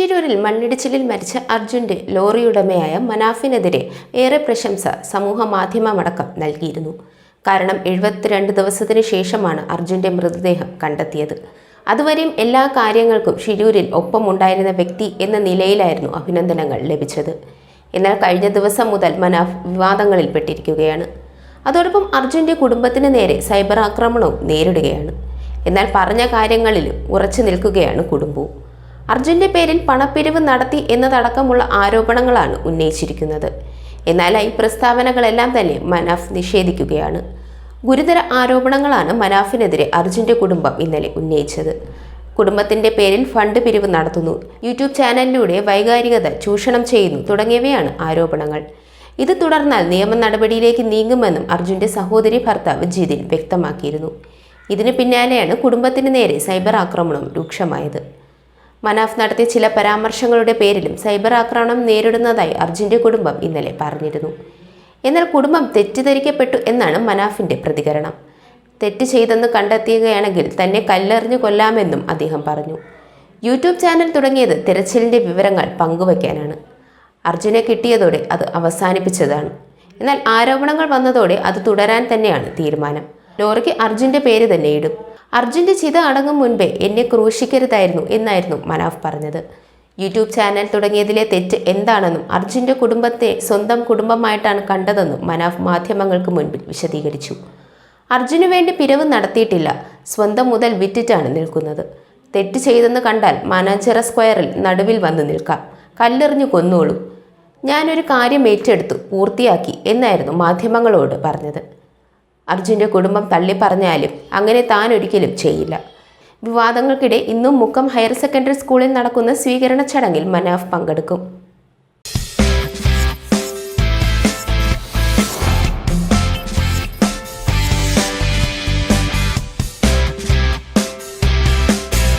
ഷിരൂരിൽ മണ്ണിടിച്ചിലിൽ മരിച്ച അർജുന്റെ ലോറിയുടമയായ മനാഫിനെതിരെ ഏറെ പ്രശംസ സമൂഹ മാധ്യമമടക്കം നൽകിയിരുന്നു. കാരണം എഴുപത്തിരണ്ട് ദിവസത്തിന് ശേഷമാണ് അർജുന്റെ മൃതദേഹം കണ്ടെത്തിയത്. അതുവരെയും എല്ലാ കാര്യങ്ങൾക്കും ഷിരൂരിൽ ഒപ്പമുണ്ടായിരുന്ന വ്യക്തി എന്ന നിലയിലായിരുന്നു അഭിനന്ദനങ്ങൾ ലഭിച്ചത്. എന്നാൽ കഴിഞ്ഞ ദിവസം മുതൽ മനാഫ് വിവാദങ്ങളിൽപ്പെട്ടിരിക്കുകയാണ് അതോടൊപ്പം അർജുന്റെ കുടുംബത്തിന് നേരെ സൈബർ ആക്രമണവും നേരിടുകയാണ്. എന്നാൽ പറഞ്ഞ കാര്യങ്ങളിൽ ഉറച്ചു നിൽക്കുകയാണ് കുടുംബവും. അർജുന്റെ പേരിൽ പണപ്പിരിവ് നടത്തി എന്നതടക്കമുള്ള ആരോപണങ്ങളാണ് ഉന്നയിച്ചിരിക്കുന്നത്. എന്നാൽ ഈ പ്രസ്താവനകളെല്ലാം തന്നെ മനാഫ് നിഷേധിക്കുകയാണ്. ഗുരുതര ആരോപണങ്ങളാണ് മനാഫിനെതിരെ അർജുന്റെ കുടുംബം ഇന്നലെ ഉന്നയിച്ചത്. കുടുംബത്തിന്റെ പേരിൽ ഫണ്ട് പിരിവ് നടത്തുന്നു. യൂട്യൂബ് ചാനലിലൂടെ വൈകാരികത ചൂഷണം ചെയ്യുന്നു തുടങ്ങിയവയാണ് ആരോപണങ്ങൾ. ഇത് തുടർന്നാൽ നിയമ നടപടിയിലേക്ക് നീങ്ങുമെന്നും അർജുന്റെ സഹോദരി ഭർത്താവ് ജിതിൻ വ്യക്തമാക്കിയിരുന്നു. ഇതിന് പിന്നാലെയാണ് കുടുംബത്തിന് നേരെ സൈബർ ആക്രമണം രൂക്ഷമായത്. മനാഫ് നടത്തിയ ചില പരാമർശങ്ങളുടെ പേരിലും സൈബർ ആക്രമണം നേരിടുന്നതായി അർജുന്റെ കുടുംബം ഇന്നലെ പറഞ്ഞിരുന്നു. എന്നാൽ കുടുംബം തെറ്റിദ്ധരിക്കപ്പെട്ടു എന്നാണ് മനാഫിന്റെ പ്രതികരണം. തെറ്റ് ചെയ്തെന്ന് കണ്ടെത്തുകയാണെങ്കിൽ തന്നെ കല്ലെറിഞ്ഞു കൊല്ലാമെന്നും അദ്ദേഹം പറഞ്ഞു. യൂട്യൂബ് ചാനൽ തുടങ്ങിയത് തിരച്ചിലിന്റെ വിവരങ്ങൾ പങ്കുവയ്ക്കാനാണ്. അർജുനെ കിട്ടിയതോടെ അത് അവസാനിപ്പിച്ചതാണ്. എന്നാൽ ആരോപണങ്ങൾ വന്നതോടെ അത് തുടരാൻ തന്നെയാണ് തീരുമാനം. ലോറിക്ക് അർജുന്റെ പേര് തന്നെ ഇടും. അർജുന്റെ ചിത അടങ്ങും മുൻപേ എന്നെ ക്രൂശിക്കരുതായിരുന്നു എന്നായിരുന്നു മനാഫ് പറഞ്ഞത്. യൂട്യൂബ് ചാനൽ തുടങ്ങിയതിലെ തെറ്റ് എന്താണെന്നും അർജുന്റെ കുടുംബത്തെ സ്വന്തം കുടുംബമായിട്ടാണ് കണ്ടതെന്നും മനാഫ് മാധ്യമങ്ങൾക്ക് മുൻപിൽ വിശദീകരിച്ചു. അർജുനു വേണ്ടി പിരിവ് നടത്തിയിട്ടില്ല സ്വന്തം മുതൽ വിറ്റിട്ടാണ് നിൽക്കുന്നത്. തെറ്റ് ചെയ്തെന്ന് കണ്ടാൽ മാനാഞ്ചിറ സ്ക്വയറിൽ നടുവിൽ വന്ന് നിൽക്കാം കല്ലെറിഞ്ഞു കൊന്നോളൂ. ഞാനൊരു കാര്യം ഏറ്റെടുത്തു പൂർത്തിയാക്കി എന്നായിരുന്നു മാധ്യമങ്ങളോട് പറഞ്ഞത്. അർജുന്റെ കുടുംബം തള്ളിപ്പറഞ്ഞാലും അങ്ങനെ താൻ ഒരിക്കലും ചെയ്യില്ല. വിവാദങ്ങൾക്കിടെ ഇന്നും മുക്കം ഹയർ സെക്കൻഡറി സ്കൂളിൽ നടക്കുന്ന സ്വീകരണ ചടങ്ങിൽ മനാഫ് പങ്കെടുക്കും.